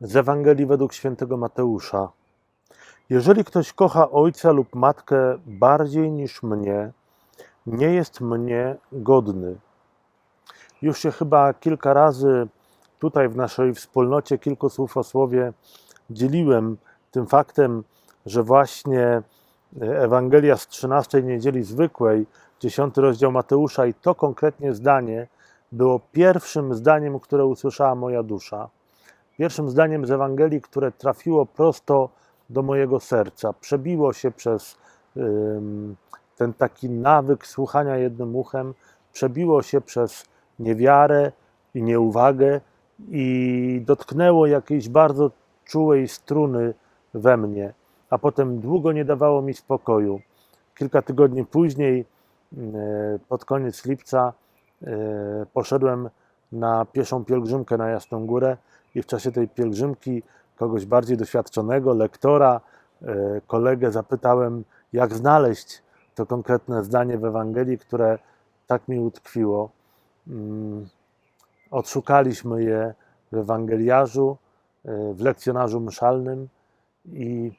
z Ewangelii według świętego Mateusza. Jeżeli ktoś kocha ojca lub matkę bardziej niż mnie, nie jest mnie godny. Już się chyba kilka razy tutaj w naszej wspólnocie kilku słów o słowie dzieliłem tym faktem, że właśnie Ewangelia z 13 niedzieli zwykłej, 10 rozdział Mateusza i to konkretnie zdanie było pierwszym zdaniem, które usłyszała moja dusza. Pierwszym zdaniem z Ewangelii, które trafiło prosto do mojego serca, przebiło się przez ten taki nawyk słuchania jednym uchem, przebiło się przez niewiarę i nieuwagę i dotknęło jakiejś bardzo czułej struny we mnie, a potem długo nie dawało mi spokoju. Kilka tygodni później, yy, pod koniec lipca, yy, poszedłem na pieszą pielgrzymkę na Jasną Górę i w czasie tej pielgrzymki kogoś bardziej doświadczonego, lektora, yy, kolegę zapytałem, jak znaleźć to konkretne zdanie w Ewangelii, które tak mi utkwiło. Mm, Odszukaliśmy je w Ewangeliarzu, yy, w lekcjonarzu mszalnym i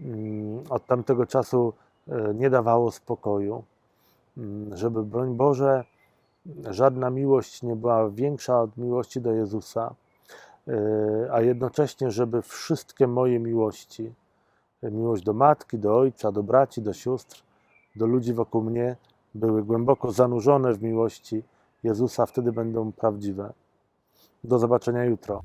mm, od tamtego czasu yy, nie dawało spokoju. Mm, Żeby, broń Boże, żadna miłość nie była większa od miłości do Jezusa, yy, a jednocześnie, żeby wszystkie moje miłości, miłość do matki, do ojca, do braci, do sióstr, do ludzi wokół mnie, były głęboko zanurzone w miłości Jezusa, wtedy będą prawdziwe. Do zobaczenia jutro.